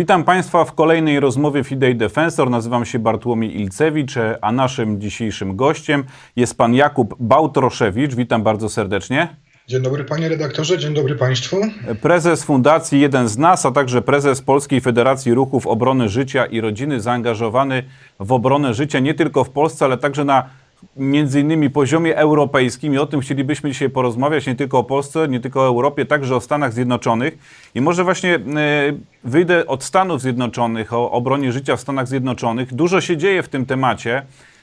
Witam Państwa w kolejnej rozmowie Fidei Defensor. Nazywam się Bartłomiej Ilcewicz, a naszym dzisiejszym gościem jest pan Jakub Bałtroszewicz. Witam bardzo serdecznie. Dzień dobry panie redaktorze, dzień dobry państwu. Prezes Fundacji Jeden z Nas, a także prezes Polskiej Federacji Ruchów Obrony Życia i Rodziny, zaangażowany w obronę życia nie tylko w Polsce, ale także na między innymi poziomie europejskim i o tym chcielibyśmy dzisiaj porozmawiać, nie tylko o Polsce, nie tylko o Europie, także o Stanach Zjednoczonych. I może właśnie e, wyjdę od Stanów Zjednoczonych, o obronie życia w Stanach Zjednoczonych. Dużo się dzieje w tym temacie.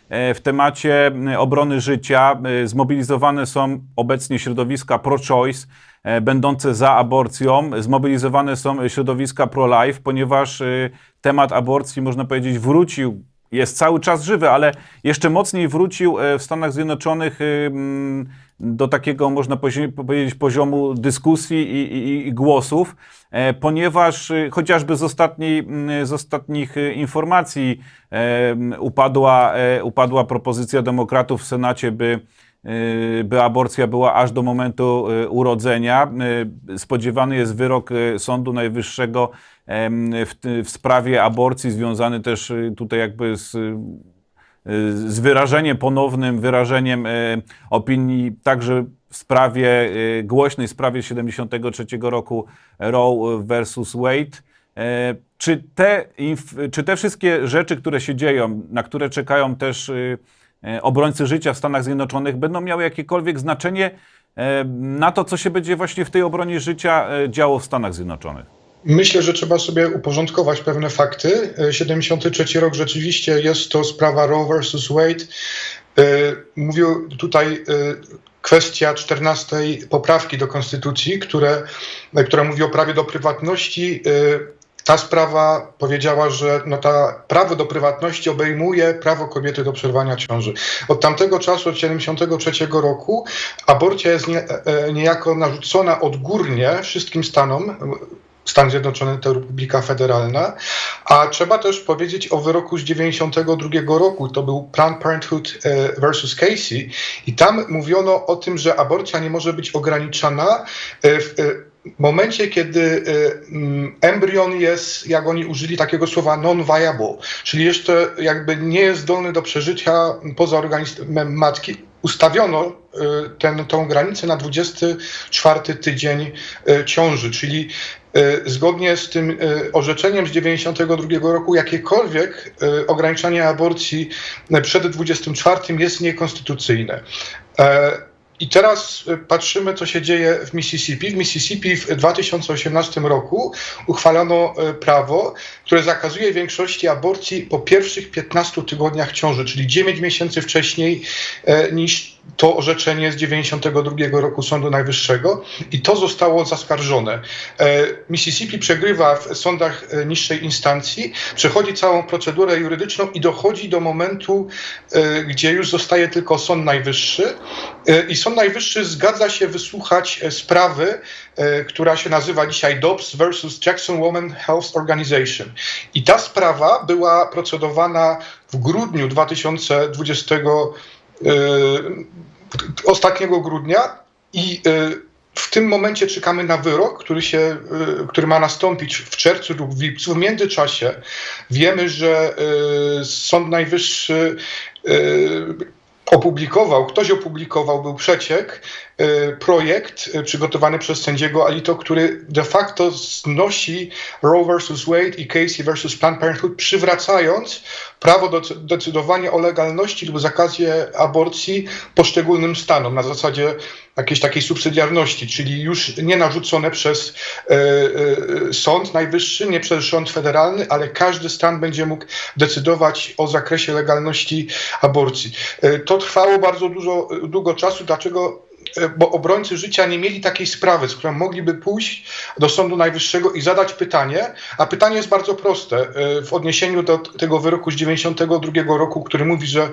E, W temacie obrony życia e, zmobilizowane są obecnie środowiska pro-choice, będące za aborcją. Zmobilizowane są środowiska pro-life, ponieważ temat aborcji, można powiedzieć, wrócił jest cały czas żywy, ale jeszcze mocniej wrócił e, w Stanach Zjednoczonych y, mm, do takiego, można powiedzieć, poziomu dyskusji i, i, i głosów, e, ponieważ chociażby z, ostatniej, mm, z ostatnich informacji e, upadła, e, upadła propozycja demokratów w Senacie, by by aborcja była aż do momentu y, urodzenia. Y, Spodziewany jest wyrok y, Sądu Najwyższego w, w sprawie aborcji, związany też y, tutaj jakby z, y, z wyrażeniem ponownym, wyrażeniem y, opinii także w sprawie, y, głośnej sprawie 73 roku Roe versus Wade. E, Czy te, czy te wszystkie rzeczy, które się dzieją, na które czekają też y, obrońcy życia w Stanach Zjednoczonych, będą miały jakiekolwiek znaczenie e, na to, co się będzie właśnie w tej obronie życia e, działo w Stanach Zjednoczonych? Myślę, że trzeba sobie uporządkować pewne fakty. E, 73 rok rzeczywiście jest to sprawa Roe versus Wade. E, Mówił tutaj e, kwestia 14 poprawki do Konstytucji, które, e, która mówi o prawie do prywatności. E, Ta sprawa powiedziała, że no ta prawo do prywatności obejmuje prawo kobiety do przerwania ciąży. Od tamtego czasu, od 73 roku, aborcja jest nie, e, niejako narzucona odgórnie wszystkim stanom. Stan Zjednoczony to Republika Federalna, a trzeba też powiedzieć o wyroku z 92 roku, to był Planned Parenthood e, versus Casey i tam mówiono o tym, że aborcja nie może być ograniczana e, w e, momencie, kiedy e, mm, embrion jest, jak oni użyli takiego słowa, non-viable, czyli jeszcze jakby nie jest zdolny do przeżycia poza organizmem matki, ustawiono e, ten, tą granicę na 24 tydzień e, ciąży, czyli e, zgodnie z tym e, orzeczeniem z 92 roku jakiekolwiek e, ograniczanie aborcji e, przed 24 jest niekonstytucyjne. I teraz e, patrzymy, co się dzieje w Mississippi. W Mississippi w 2018 roku uchwalono e, prawo, które zakazuje większości aborcji po pierwszych 15 tygodniach ciąży, czyli 9 miesięcy wcześniej e, niż to orzeczenie z 92 roku Sądu Najwyższego i to zostało zaskarżone. E, Mississippi przegrywa w sądach e, niższej instancji, przechodzi całą procedurę jurydyczną i dochodzi do momentu, e, gdzie już zostaje tylko Sąd Najwyższy i Sąd Najwyższy zgadza się wysłuchać sprawy, która się nazywa dzisiaj Dobbs versus Jackson Women Health Organization. I ta sprawa była procedowana w grudniu 2020 e, ostatniego grudnia i e, w tym momencie czekamy na wyrok, który, się, e, który ma nastąpić w czerwcu lub w lipcu. W międzyczasie wiemy, że e, Sąd Najwyższy e, opublikował, ktoś opublikował, był przeciek, e, projekt e, przygotowany przez sędziego Alito, który de facto znosi Roe versus Wade i Casey versus Planned Parenthood, przywracając prawo do decydowania o legalności lub zakazie aborcji poszczególnym stanom na zasadzie jakiejś takiej subsydiarności, czyli już nie narzucone przez e, Sąd Najwyższy, nie przez rząd federalny, ale każdy stan będzie mógł decydować o zakresie legalności aborcji. To trwało bardzo dużo, długo czasu. Dlaczego? E, Bo obrońcy życia nie mieli takiej sprawy, z którą mogliby pójść do Sądu Najwyższego i zadać pytanie, a pytanie jest bardzo proste e, w odniesieniu do tego wyroku z 92 roku, który mówi, że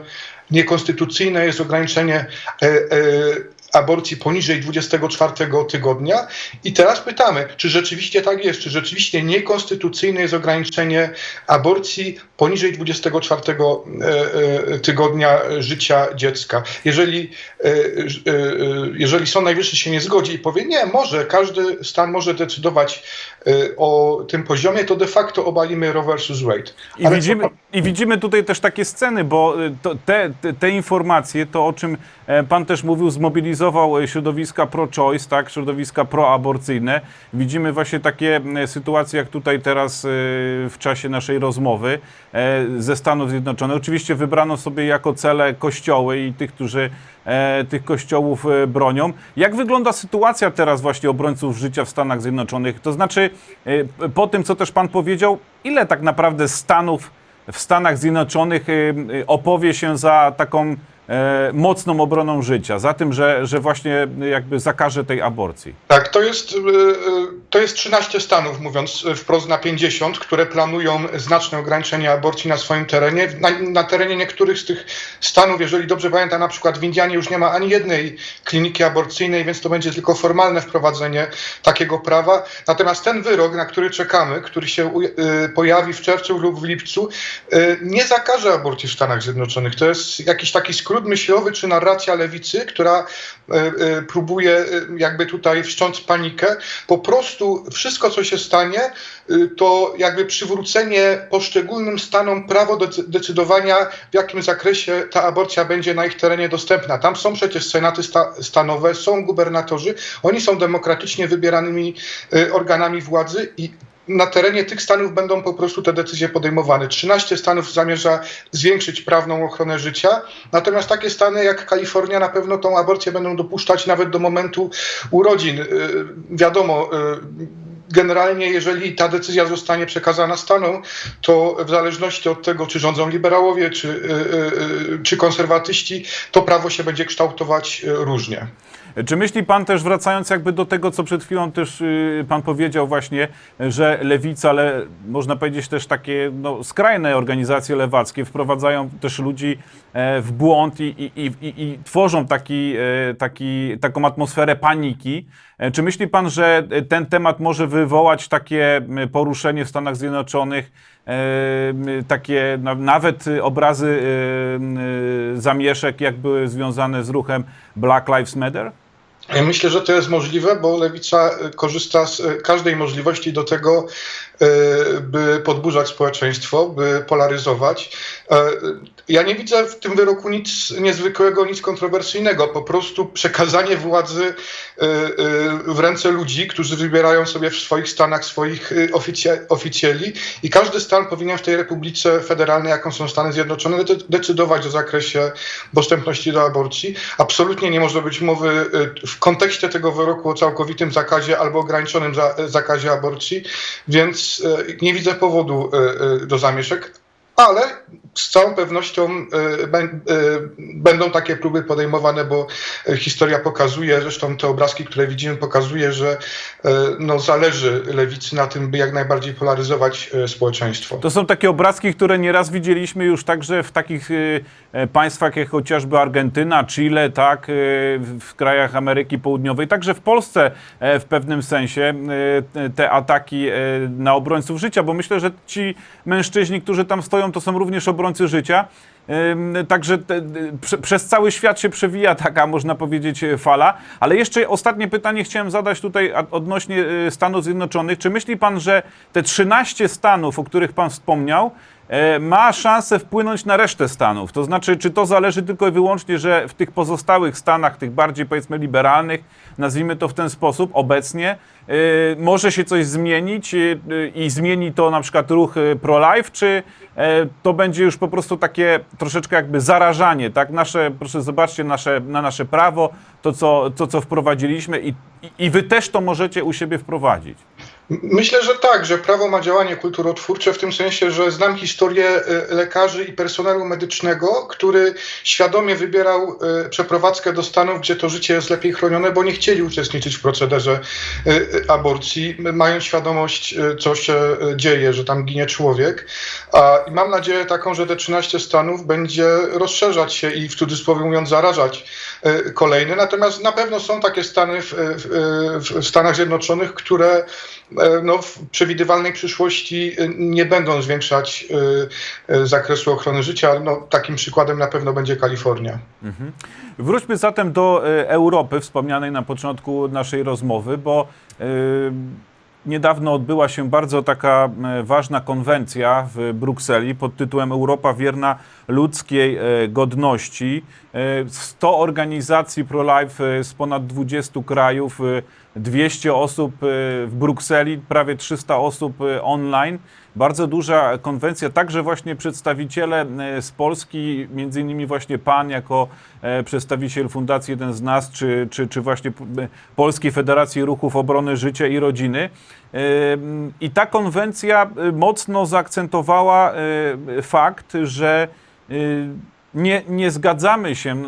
niekonstytucyjne jest ograniczenie e, e, aborcji poniżej 24 tygodnia. I teraz pytamy, czy rzeczywiście tak jest, czy rzeczywiście niekonstytucyjne jest ograniczenie aborcji poniżej 24 e, e, tygodnia życia dziecka. Jeżeli, e, jeżeli Sąd Najwyższy się nie zgodzi i powie, nie, może, każdy stan może decydować o tym poziomie, to de facto obalimy Roe versus Wade. I widzimy, I widzimy tutaj też takie sceny, bo te, te, te informacje, to o czym pan też mówił, zmobilizował e, środowiska pro-choice, tak, środowiska proaborcyjne. Widzimy właśnie takie sytuacje, jak tutaj teraz e, w czasie naszej rozmowy e, ze Stanów Zjednoczonych. Oczywiście wybrano sobie jako cele kościoły i tych, którzy tych kościołów bronią. Jak wygląda sytuacja teraz właśnie obrońców życia w Stanach Zjednoczonych? To znaczy, po tym, co też pan powiedział, ile tak naprawdę stanów w Stanach Zjednoczonych opowie się za taką mocną obroną życia, za tym, że, że właśnie jakby zakaże tej aborcji. Tak, to jest, y, y, to jest 13 stanów, mówiąc wprost na 50, które planują znaczne ograniczenie aborcji na swoim terenie. Na, na terenie niektórych z tych stanów, jeżeli dobrze pamiętam, na przykład w Indianie już nie ma ani jednej kliniki aborcyjnej, więc to będzie tylko formalne wprowadzenie takiego prawa. Natomiast ten wyrok, na który czekamy, który się pojawi w czerwcu lub w lipcu, nie zakaże aborcji w Stanach Zjednoczonych. To jest jakiś taki skrót myślowy czy narracja lewicy, która y, y, próbuje y, jakby tutaj wszcząć panikę. Po prostu wszystko, co się stanie, to jakby przywrócenie poszczególnym stanom prawo do decydowania, w jakim zakresie ta aborcja będzie na ich terenie dostępna. Tam są przecież senaty sta stanowe, są gubernatorzy, oni są demokratycznie wybieranymi organami władzy i na terenie tych stanów będą po prostu te decyzje podejmowane. 13 stanów zamierza zwiększyć prawną ochronę życia, natomiast takie stany jak Kalifornia na pewno tą aborcję będą dopuszczać nawet do momentu urodzin. Y, Wiadomo, y, generalnie jeżeli ta decyzja zostanie przekazana stanom, to w zależności od tego, czy rządzą liberałowie, czy, y, czy konserwatyści, to prawo się będzie kształtować różnie. Czy myśli pan też, wracając jakby do tego, co przed chwilą też y, pan powiedział właśnie, że lewica, ale można powiedzieć też takie no, skrajne organizacje lewackie wprowadzają też ludzi e, w błąd i, i, i, i, tworzą taki, e, taki, taką atmosferę paniki. E, Czy myśli pan, że ten temat może wywołać takie poruszenie w Stanach Zjednoczonych, takie na- nawet obrazy zamieszek, jak były związane z ruchem Black Lives Matter? Myślę, że to jest możliwe, bo lewica y, korzysta z y, każdej możliwości do tego, by podburzać społeczeństwo, by polaryzować. E, Ja nie widzę w tym wyroku nic niezwykłego, nic kontrowersyjnego. Po prostu przekazanie władzy y, w ręce ludzi, którzy wybierają sobie w swoich stanach swoich oficjeli i każdy stan powinien w tej republice federalnej, jaką są Stany Zjednoczone, de- decydować o zakresie dostępności do aborcji. Absolutnie nie może być mowy w kontekście tego wyroku o całkowitym zakazie albo ograniczonym za, zakazie aborcji, więc y, nie widzę powodu y, y, do zamieszek. Ale z całą pewnością y, y, będą takie próby podejmowane, bo y, historia pokazuje, zresztą te obrazki, które widzimy, pokazuje, że no, zależy lewicy na tym, by jak najbardziej polaryzować społeczeństwo. To są takie obrazki, które nieraz widzieliśmy już także w takich e, państwach jak chociażby Argentyna, Chile, tak, w, krajach Ameryki Południowej, także w Polsce e, w pewnym sensie y, te ataki e, na obrońców życia, bo myślę, że ci mężczyźni, którzy tam stoją, to są również obrońcy życia. Także te, prze, przez cały świat się przewija taka, można powiedzieć, e, fala. Ale jeszcze ostatnie pytanie chciałem zadać tutaj odnośnie e, Stanów Zjednoczonych. Czy myśli pan, że te 13 stanów, o których pan wspomniał, e, ma szansę wpłynąć na resztę stanów? To znaczy, czy to zależy tylko i wyłącznie, że w tych pozostałych stanach, tych bardziej powiedzmy liberalnych, nazwijmy to w ten sposób, obecnie, może się coś zmienić e, e, i zmieni to na przykład ruch pro-life, czy e, to będzie już po prostu takie troszeczkę jakby zarażanie, tak? Nasze, proszę zobaczcie nasze, na nasze prawo, to co, to, co wprowadziliśmy i, i wy też to możecie u siebie wprowadzić. Myślę, że tak, że prawo ma działanie kulturotwórcze w tym sensie, że znam historię e, lekarzy i personelu medycznego, który świadomie wybierał e, przeprowadzkę do Stanów, gdzie to życie jest lepiej chronione, bo nie chcieli uczestniczyć w procederze e, aborcji, mając świadomość, co się dzieje, że tam ginie człowiek. A, mam nadzieję taką, że te 13 stanów będzie rozszerzać się i w cudzysłowie mówiąc zarażać kolejne. Natomiast na pewno są takie stany w, w, w Stanach Zjednoczonych, które no, w przewidywalnej przyszłości e, nie będą zwiększać e, e, zakresu ochrony życia. No, takim przykładem na pewno będzie Kalifornia. Wróćmy zatem do e, Europy, wspomnianej na początku naszej rozmowy, bo e, niedawno odbyła się bardzo taka e, ważna konwencja w Brukseli pod tytułem Europa wierna ludzkiej e, godności. E, 100 organizacji pro-life e, z ponad 20 krajów, e, 200 osób e, w Brukseli, prawie 300 osób e, online. Bardzo duża konwencja, także właśnie przedstawiciele e, z Polski, między innymi właśnie pan jako e, przedstawiciel Fundacji Jeden z Nas, czy, czy, czy właśnie e, Polskiej Federacji Ruchów Obrony Życia i Rodziny. I ta konwencja e, mocno zaakcentowała e, fakt, że e, nie, nie zgadzamy się,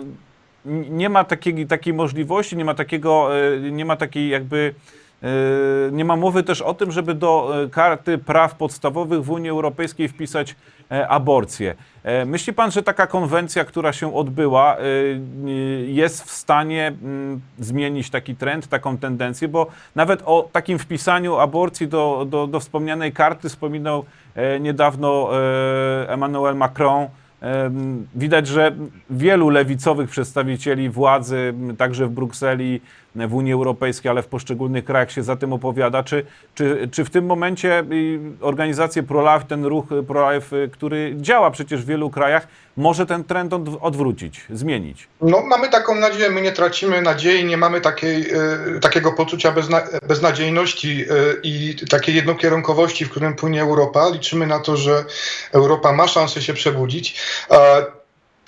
nie ma takiej, takiej możliwości, nie ma takiego, nie ma takiej jakby nie ma mowy też o tym, żeby do karty praw podstawowych w Unii Europejskiej wpisać e, aborcję. E, Myśli pan, że taka konwencja, która się odbyła, e, e, jest w stanie mm, zmienić taki trend, taką tendencję? Bo nawet o takim wpisaniu aborcji do, do, do wspomnianej karty wspominał niedawno Emmanuel Macron. Widać, że wielu lewicowych przedstawicieli władzy, także w Brukseli, w Unii Europejskiej, ale w poszczególnych krajach się za tym opowiada. Czy, czy, czy w tym momencie y, organizacje pro-life, ten ruch y, pro-life, y, który działa przecież w wielu krajach, może ten trend odw- odwrócić, zmienić? No, mamy taką nadzieję, my nie tracimy nadziei, nie mamy takiej, e, takiego poczucia bezna, beznadziejności i takiej jednokierunkowości, w którym płynie Europa. Liczymy na to, że Europa ma szansę się przebudzić.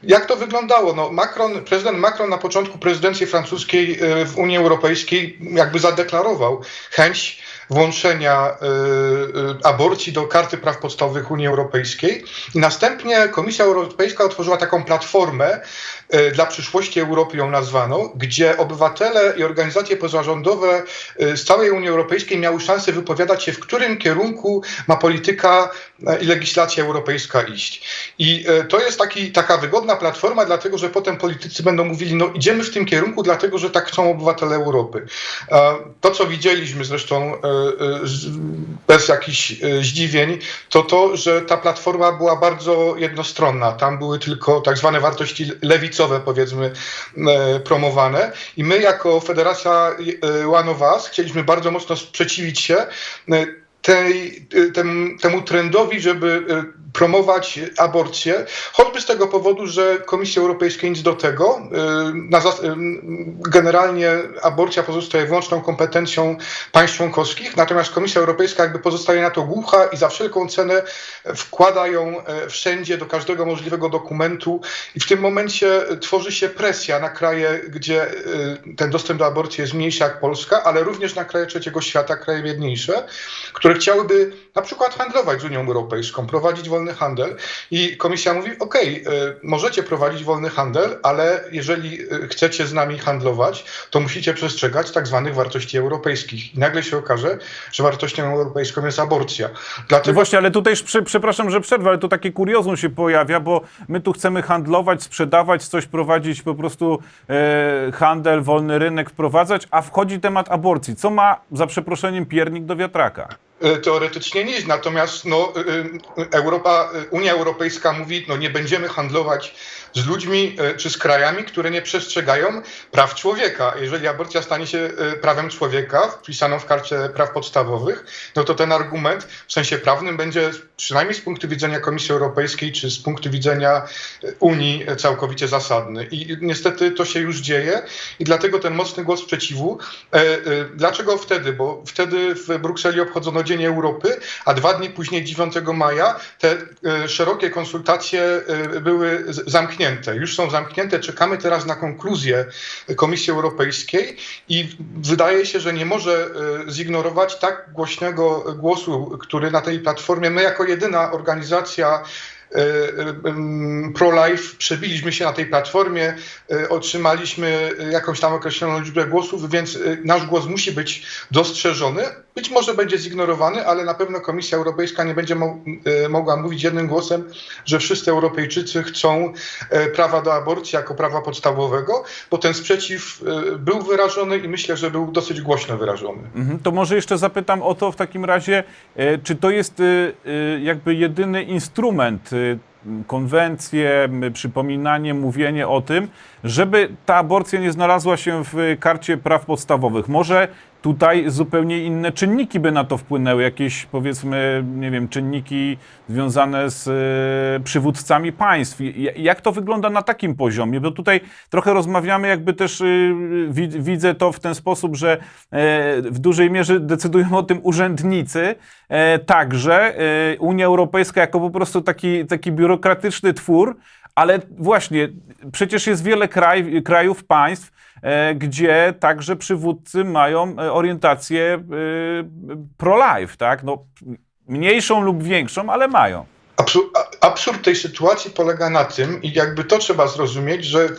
Jak to wyglądało? No, Macron, prezydent Macron na początku prezydencji francuskiej e, w Unii Europejskiej jakby zadeklarował chęć włączenia e, e, aborcji do karty praw podstawowych Unii Europejskiej i następnie Komisja Europejska otworzyła taką platformę e, dla przyszłości Europy ją nazwano, gdzie obywatele i organizacje pozarządowe z całej Unii Europejskiej miały szansę wypowiadać się, w którym kierunku ma polityka i legislacja europejska iść. I to jest taki, taka wygodna platforma, dlatego że potem politycy będą mówili, no idziemy w tym kierunku, dlatego że tak chcą obywatele Europy. E, To, co widzieliśmy zresztą e, bez jakichś e, zdziwień, to to, że ta platforma była bardzo jednostronna. Tam były tylko tak zwane wartości lewicowe, powiedzmy, e, promowane. I my, jako Federacja One of Us, chcieliśmy bardzo mocno sprzeciwić się tej, e, tem, temu trendowi, żeby e, promować aborcję, choćby z tego powodu, że Komisja Europejska nic do tego. e, generalnie aborcja pozostaje wyłączną kompetencją państw członkowskich, natomiast Komisja Europejska jakby pozostaje na to głucha i za wszelką cenę wkłada ją e, wszędzie do każdego możliwego dokumentu i w tym momencie tworzy się presja na kraje, gdzie ten dostęp do aborcji jest mniejszy jak Polska, ale również na kraje trzeciego świata, kraje biedniejsze, które chciałyby na przykład handlować z Unią Europejską, prowadzić wolny handel i komisja mówi, okej, e, możecie prowadzić wolny handel, ale jeżeli e, chcecie z nami handlować, to musicie przestrzegać tak zwanych wartości europejskich. I nagle się okaże, że wartością europejską jest aborcja. No Dlatego właśnie, ale tutaj, przepraszam, że przerwę, ale tu takie kuriozum się pojawia, bo my tu chcemy handlować, sprzedawać, coś prowadzić, po prostu e, handel, wolny rynek wprowadzać, a wchodzi temat aborcji. Co ma, za przeproszeniem, piernik do wiatraka? E, Teoretycznie nic, natomiast no, y, y, Europa, y, Unia Europejska mówi, no nie będziemy handlować z ludźmi y, czy z krajami, które nie przestrzegają praw człowieka. Jeżeli aborcja stanie się y, prawem człowieka, wpisaną w karcie praw podstawowych, no to ten argument w sensie prawnym będzie przynajmniej z punktu widzenia Komisji Europejskiej czy z punktu widzenia y, Unii całkowicie zasadny. I niestety to się już dzieje i dlatego ten mocny głos sprzeciwu. E, e, Dlaczego wtedy? Bo wtedy w Brukseli obchodzono Dzień Europy, a dwa dni później, 9 maja, te e, szerokie konsultacje e, były zamknięte. Zamknięte. Już są zamknięte. Czekamy teraz na konkluzję Komisji Europejskiej i wydaje się, że nie może e, zignorować tak głośnego głosu, który na tej platformie my jako jedyna organizacja e, pro-life przebiliśmy się na tej platformie, e, otrzymaliśmy jakąś tam określoną liczbę głosów, więc nasz głos musi być dostrzeżony. Być może będzie zignorowany, ale na pewno Komisja Europejska nie będzie e, mogła mówić jednym głosem, że wszyscy Europejczycy chcą e, prawa do aborcji jako prawa podstawowego, bo ten sprzeciw e, był wyrażony i myślę, że był dosyć głośno wyrażony. Mhm, To może jeszcze zapytam o to w takim razie, czy to jest jakby jedyny instrument, konwencje, przypominanie, mówienie o tym, żeby ta aborcja nie znalazła się w karcie praw podstawowych. Może tutaj zupełnie inne czynniki by na to wpłynęły, jakieś powiedzmy, nie wiem, czynniki związane z e, przywódcami państw. Jak to wygląda na takim poziomie? Bo tutaj trochę rozmawiamy, jakby też y, wi- widzę to w ten sposób, że e, w dużej mierze decydują o tym urzędnicy, e, także e, Unia Europejska jako po prostu taki, taki biurokratyczny twór, ale właśnie przecież jest wiele kraj, krajów, państw, e, gdzie także przywódcy mają e, orientację e, pro-life, tak? No, mniejszą lub większą, ale mają. Absurd tej sytuacji polega na tym, i jakby to trzeba zrozumieć, że y, y,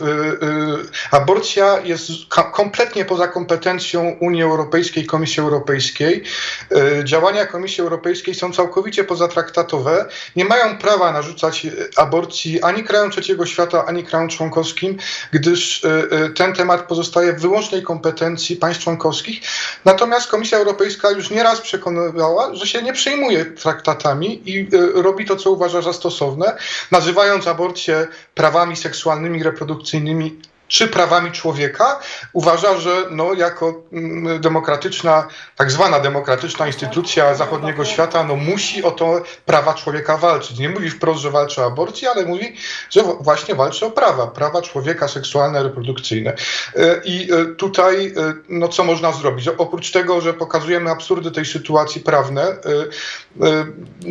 aborcja jest kompletnie poza kompetencją Unii Europejskiej, Komisji Europejskiej. Y, działania Komisji Europejskiej są całkowicie pozatraktatowe. Nie mają prawa narzucać aborcji ani krajom trzeciego świata, ani krajom członkowskim, gdyż ten temat pozostaje w wyłącznej kompetencji państw członkowskich. Natomiast Komisja Europejska już nieraz przekonywała, że się nie przejmuje traktatami i robi to, co uważa za stosowne, nazywając aborcję prawami seksualnymi, reprodukcyjnymi czy prawami człowieka, uważa, że no, jako mm, demokratyczna, tak zwana demokratyczna instytucja zachodniego świata, no, musi o to prawa człowieka walczyć. Nie mówi wprost, że walczy o aborcję, ale mówi, że właśnie walczy o prawa, prawa człowieka seksualne, reprodukcyjne. E, I e, tutaj, e, no co można zrobić? Oprócz tego, że pokazujemy absurdy tej sytuacji prawne,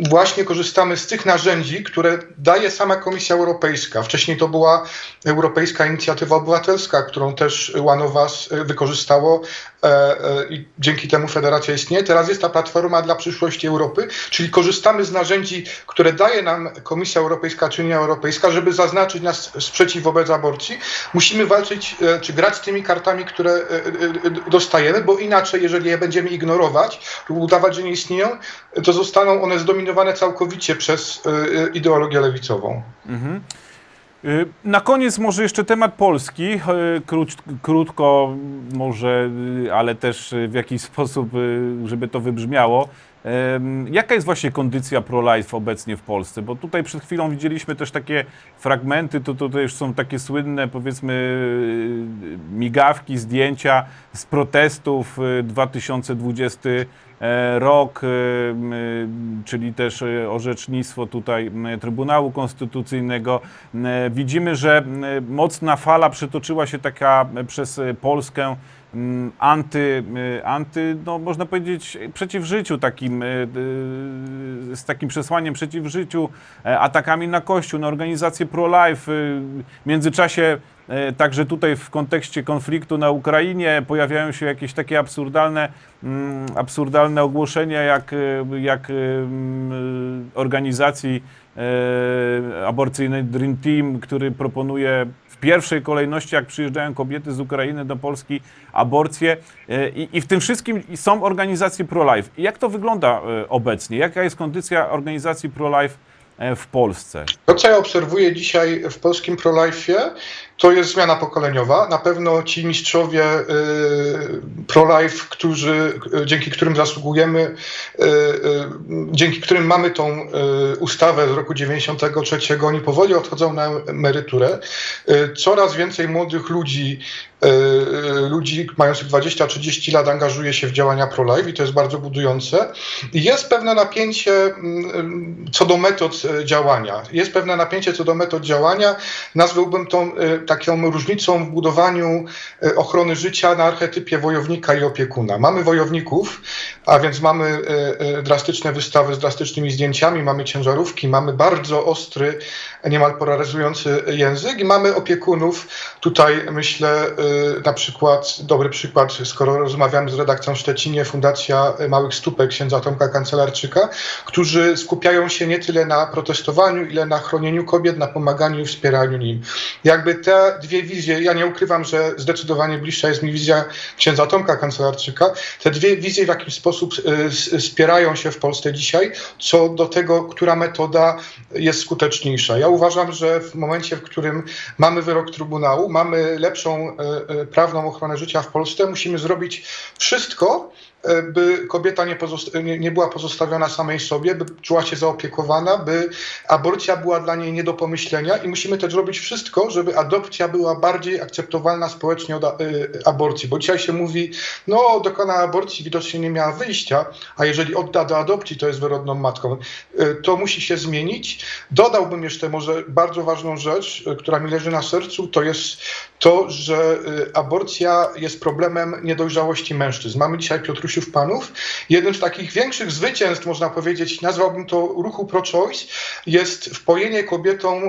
właśnie korzystamy z tych narzędzi, które daje sama Komisja Europejska. Wcześniej to była Europejska Inicjatywa Obywatelska, którą też One of Us wykorzystało e, e, i dzięki temu federacja istnieje. Teraz jest ta platforma dla przyszłości Europy, czyli korzystamy z narzędzi, które daje nam Komisja Europejska czy Unia Europejska, żeby zaznaczyć nasz sprzeciw wobec aborcji. Musimy walczyć e, czy grać z tymi kartami, które dostajemy, bo inaczej, jeżeli je będziemy ignorować lub udawać, że nie istnieją, to zostaną one zdominowane całkowicie przez e, e, ideologię lewicową. Y, Na koniec może jeszcze temat Polski, y, krótko może, y, ale też y, w jakiś sposób, y, żeby to wybrzmiało. Jaka jest właśnie kondycja pro-life obecnie w Polsce? Bo tutaj przed chwilą widzieliśmy też takie fragmenty, to tutaj już są takie słynne, powiedzmy, y, migawki, zdjęcia z protestów y, 2020 e, rok, y, y, czyli też orzecznictwo tutaj Trybunału Konstytucyjnego. Widzimy, że mocna fala przetoczyła się taka przez Polskę anty, anty, no można powiedzieć, przeciw życiu takim, z takim przesłaniem przeciw życiu, e, atakami na Kościół, na organizację pro-life. W międzyczasie e, Także tutaj w kontekście konfliktu na Ukrainie pojawiają się jakieś takie absurdalne, mm, absurdalne ogłoszenia jak, e, jak e, mm, organizacji e, aborcyjnej Dream Team, który proponuje w pierwszej kolejności, jak przyjeżdżają kobiety z Ukrainy do Polski, aborcję. E, I, I w tym wszystkim są organizacje pro-life. Jak to wygląda e, obecnie? Jaka jest kondycja organizacji pro-life e, w Polsce? To, co ja obserwuję dzisiaj w polskim pro-life'ie, to jest zmiana pokoleniowa. Na pewno ci mistrzowie y, pro-life, którzy, y, dzięki którym zasługujemy, y, dzięki którym mamy tą ustawę z roku 93, oni powoli odchodzą na emeryturę. Coraz więcej młodych ludzi, ludzi mających 20-30 lat angażuje się w działania pro-life i to jest bardzo budujące. Jest pewne napięcie mm, co do metod działania. Jest pewne napięcie co do metod działania. Nazwałbym e, taką różnicą w budowaniu e, ochrony życia na archetypie wojownika i opiekuna. Mamy wojowników, a więc mamy e, e, drastyczne wystawy z drastycznymi zdjęciami, mamy ciężarówki, mamy bardzo ostry, niemal polaryzujący język i mamy opiekunów. Tutaj myślę na przykład, dobry przykład, skoro rozmawiamy z redakcją w Szczecinie, Fundacja Małych Stópek księdza Tomka Kancelarczyka, którzy skupiają się nie tyle na protestowaniu, ile na chronieniu kobiet, na pomaganiu i wspieraniu nim. Jakby te dwie wizje, ja nie ukrywam, że zdecydowanie bliższa jest mi wizja księdza Tomka Kancelarczyka, te dwie wizje w jakiś sposób y, spierają się w Polsce dzisiaj, co do tego, która metoda jest skuteczniejsza. Ja uważam, że w momencie, w którym mamy wyrok Trybunału, mamy lepszą y, y, prawną ochronę życia w Polsce, musimy zrobić wszystko, by kobieta nie, nie, nie była pozostawiona samej sobie, by czuła się zaopiekowana, by aborcja była dla niej nie do pomyślenia i musimy też zrobić wszystko, żeby adopcja była bardziej akceptowalna społecznie od y, aborcji, bo dzisiaj się mówi, no dokona aborcji, widocznie nie miała wyjścia, a jeżeli odda do adopcji, to jest wyrodną matką. Y, To musi się zmienić. Dodałbym jeszcze może bardzo ważną rzecz, która mi leży na sercu, to jest to, że aborcja jest problemem niedojrzałości mężczyzn. Mamy dzisiaj Piotrusiów Panów. Jeden z takich większych zwycięstw, można powiedzieć, nazwałbym to ruchu pro-choice, jest wpojenie kobietą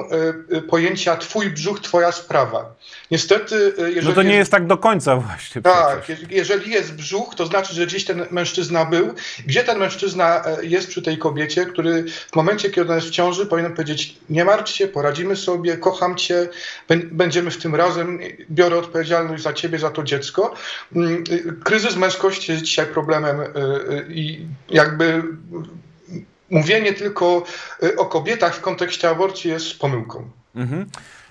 y, y, pojęcia twój brzuch, twoja sprawa. Niestety, y, jeżeli No to nie jest tak do końca właśnie. tak, przecież. je- jeżeli jest brzuch, to znaczy, że gdzieś ten mężczyzna był. Gdzie ten mężczyzna e, jest przy tej kobiecie, który w momencie, kiedy ona jest w ciąży, powinien powiedzieć: Nie martw się, poradzimy sobie, kocham cię, bę- będziemy w tym razem, biorę odpowiedzialność za ciebie, za to dziecko. Mm, Kryzys męskości jest dzisiaj problemem y, y, i jakby mówienie tylko y, o kobietach w kontekście aborcji jest pomyłką. Mhm.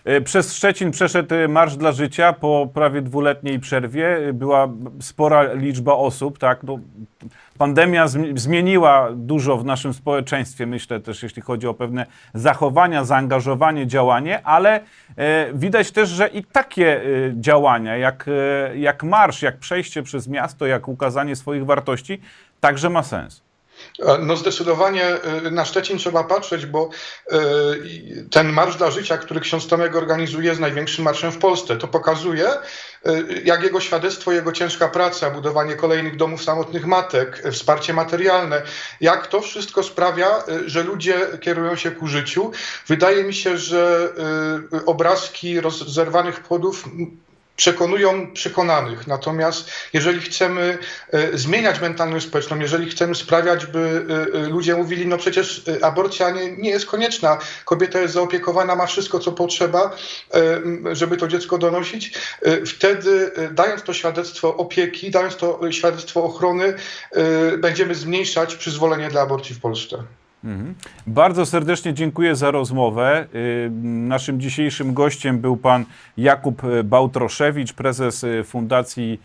E, Przez Szczecin przeszedł e, Marsz dla Życia po prawie dwuletniej przerwie. E, Była spora liczba osób. Tak? No, pandemia zmi- zmieniła dużo w naszym społeczeństwie, myślę też, jeśli chodzi o pewne zachowania, zaangażowanie, działanie, ale widać też, że i takie działania, jak, jak marsz, jak przejście przez miasto, jak ukazanie swoich wartości, także ma sens. No zdecydowanie y, na Szczecin trzeba patrzeć, bo y, ten Marsz dla Życia, który ksiądz Tomek organizuje, jest największym marszem w Polsce. To pokazuje, jak jego świadectwo, jego ciężka praca, budowanie kolejnych domów samotnych matek, wsparcie materialne, jak to wszystko sprawia, że ludzie kierują się ku życiu. Wydaje mi się, że obrazki rozerwanych płodów przekonują przekonanych. Natomiast jeżeli chcemy e, zmieniać mentalność społeczną, jeżeli chcemy sprawiać, by e, e, ludzie mówili, no przecież aborcja nie, nie jest konieczna, kobieta jest zaopiekowana, ma wszystko, co potrzeba, żeby to dziecko donosić, wtedy dając to świadectwo opieki, dając to świadectwo ochrony, będziemy zmniejszać przyzwolenie dla aborcji w Polsce. Mhm. Bardzo serdecznie dziękuję za rozmowę. Y, Naszym dzisiejszym gościem był pan Jakub y, Bałtroszewicz, prezes y, Fundacji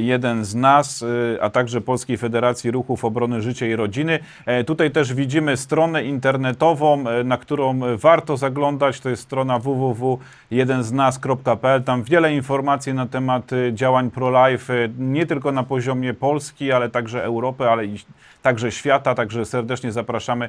Jeden z Nas, a także Polskiej Federacji Ruchów Obrony Życia i Rodziny. E, Tutaj też widzimy stronę internetową, e, na którą warto zaglądać. To jest strona www.jedenznas.pl. Tam wiele informacji na temat działań pro-life, nie tylko na poziomie Polski, ale także Europy, ale i także świata. Także serdecznie zapraszamy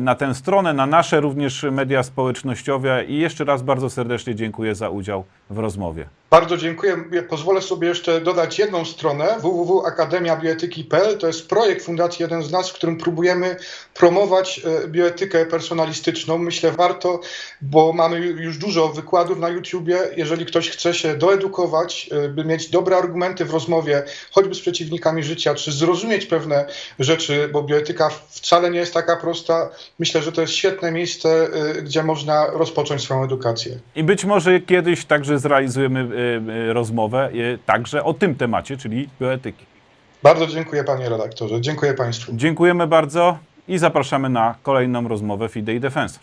na tę stronę, na nasze również media społecznościowe i jeszcze raz bardzo serdecznie dziękuję za udział w rozmowie. Bardzo dziękuję. Pozwolę sobie jeszcze dodać jedną stronę www.akademiabioetyki.pl. To jest projekt Fundacji Jeden z Nas, w którym próbujemy promować e, bioetykę personalistyczną. Myślę warto, bo mamy już dużo wykładów na YouTubie. Jeżeli ktoś chce się doedukować, e, by mieć dobre argumenty w rozmowie, choćby z przeciwnikami życia, czy zrozumieć pewne rzeczy, bo bioetyka wcale nie jest taka prosta. Myślę, że to jest świetne miejsce, e, gdzie można rozpocząć swoją edukację. I być może kiedyś także zrealizujemy e, e, rozmowę także o tym temacie, czyli bioetyki. Bardzo dziękuję panie redaktorze. Dziękuję państwu. Dziękujemy bardzo i zapraszamy na kolejną rozmowę Fidei Defensor.